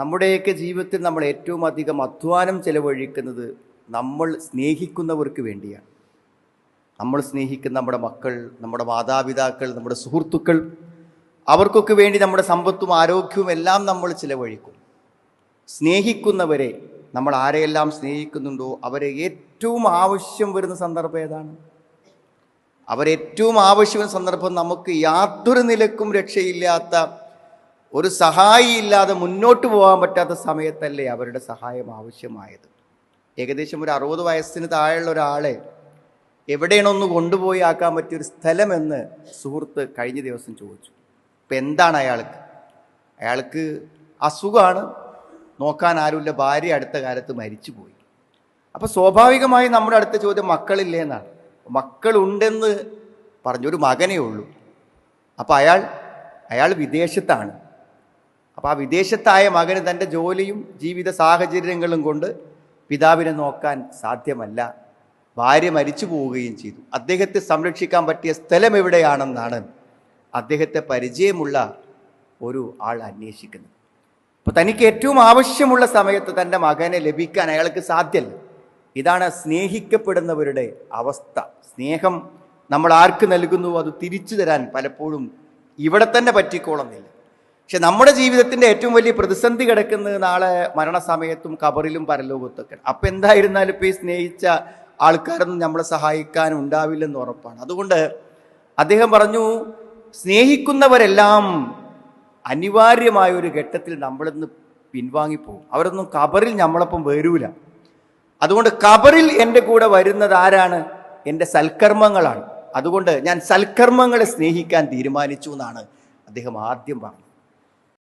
നമ്മുടെയൊക്കെ ജീവിതത്തിൽ നമ്മൾ ഏറ്റവും അധികം അധ്വാനം ചെലവഴിക്കുന്നത് നമ്മൾ സ്നേഹിക്കുന്നവർക്ക് വേണ്ടിയാണ്. നമ്മൾ സ്നേഹിക്കുന്ന നമ്മുടെ മക്കൾ നമ്മുടെ മാതാപിതാക്കൾ നമ്മുടെ സുഹൃത്തുക്കൾ അവർക്കൊക്കെ വേണ്ടി നമ്മുടെ സമ്പത്തും ആരോഗ്യവും എല്ലാം നമ്മൾ ചിലവഴിക്കും. സ്നേഹിക്കുന്നവരെ നമ്മൾ ആരെയെല്ലാം സ്നേഹിക്കുന്നുണ്ടോ അവരെ ഏറ്റവും ആവശ്യം വരുന്ന സന്ദർഭം ഏതാണ്? അവരേറ്റവും ആവശ്യം സന്ദർഭം നമുക്ക് യാതൊരു നിലക്കും രക്ഷയില്ലാത്ത ഒരു സഹായിയില്ലാതെ മുന്നോട്ട് പോകാൻ പറ്റാത്ത സമയത്തല്ലേ അവരുടെ സഹായം ആവശ്യമായത്? ഏകദേശം ഒരു അറുപത് വയസ്സിന് താഴെയുള്ള ഒരാളെ എവിടെയാണൊന്ന് കൊണ്ടുപോയി ആക്കാൻ പറ്റിയൊരു സ്ഥലമെന്ന് സുഹൃത്ത് കഴിഞ്ഞ ദിവസം ചോദിച്ചു. ഇപ്പം എന്താണ് അയാൾക്ക്? അയാൾക്ക് അസുഖമാണ്. നോക്കാൻ ആരുമില്ല. ഭാര്യ അടുത്ത കാലത്ത് മരിച്ചു പോയി അപ്പോൾ സ്വാഭാവികമായി നമ്മുടെ അടുത്ത ചോദ്യം മക്കളില്ലേ എന്നാണ്. മക്കളുണ്ടെന്ന് പറഞ്ഞൊരു മകനേ ഉള്ളൂ. അപ്പോൾ അയാൾ അയാൾ വിദേശത്താണ്. അപ്പോൾ ആ വിദേശത്തായ മകന് തന്റെ ജോലിയും ജീവിത സാഹചര്യങ്ങളും കൊണ്ട് പിതാവിനെ നോക്കാൻ സാധ്യമല്ല. ഭാര്യ മരിച്ചു പോവുകയും ചെയ്തു. അദ്ദേഹത്തെ സംരക്ഷിക്കാൻ പറ്റിയ സ്ഥലം എവിടെയാണെന്നാണ് അദ്ദേഹത്തെ പരിചയമുള്ള ഒരു ആൾ അന്വേഷിക്കുന്നത്. അപ്പോൾ തനിക്ക് ഏറ്റവും ആവശ്യമുള്ള സമയത്ത് തന്റെ മകനെ ലഭിക്കാൻ അയാൾക്ക് സാധ്യമല്ല. ഇതാണ് സ്നേഹിക്കപ്പെടുന്നവരുടെ അവസ്ഥ. സ്നേഹം നമ്മൾ ആർക്ക് നൽകുന്നു? അത് തിരിച്ചു തരാൻ പലപ്പോഴും ഇവിടെ തന്നെ പറ്റിക്കോളുന്നില്ല. പക്ഷെ നമ്മുടെ ജീവിതത്തിന്റെ ഏറ്റവും വലിയ പ്രതിസന്ധി കിടക്കുന്നത് നാളെ മരണസമയത്തും കബറിലും പരലോകത്തൊക്കെ അപ്പം എന്തായിരുന്നാലും ഇപ്പോൾ ഈ സ്നേഹിച്ച ആൾക്കാരൊന്നും നമ്മളെ സഹായിക്കാൻ ഉണ്ടാവില്ലെന്ന് ഉറപ്പാണ്. അതുകൊണ്ട് അദ്ദേഹം പറഞ്ഞു സ്നേഹിക്കുന്നവരെല്ലാം അനിവാര്യമായ ഒരു ഘട്ടത്തിൽ നമ്മളിന്ന് പിൻവാങ്ങിപ്പോകും അവരൊന്നും കബറിൽ നമ്മളൊപ്പം വരൂല. അതുകൊണ്ട് കബറിൽ എന്റെ കൂടെ വരുന്നത് ആരാണ്? എന്റെ സൽക്കർമ്മങ്ങളാണ്. അതുകൊണ്ട് ഞാൻ സൽക്കർമ്മങ്ങളെ സ്നേഹിക്കാൻ തീരുമാനിച്ചു എന്നാണ് അദ്ദേഹം ആദ്യം പറഞ്ഞത്.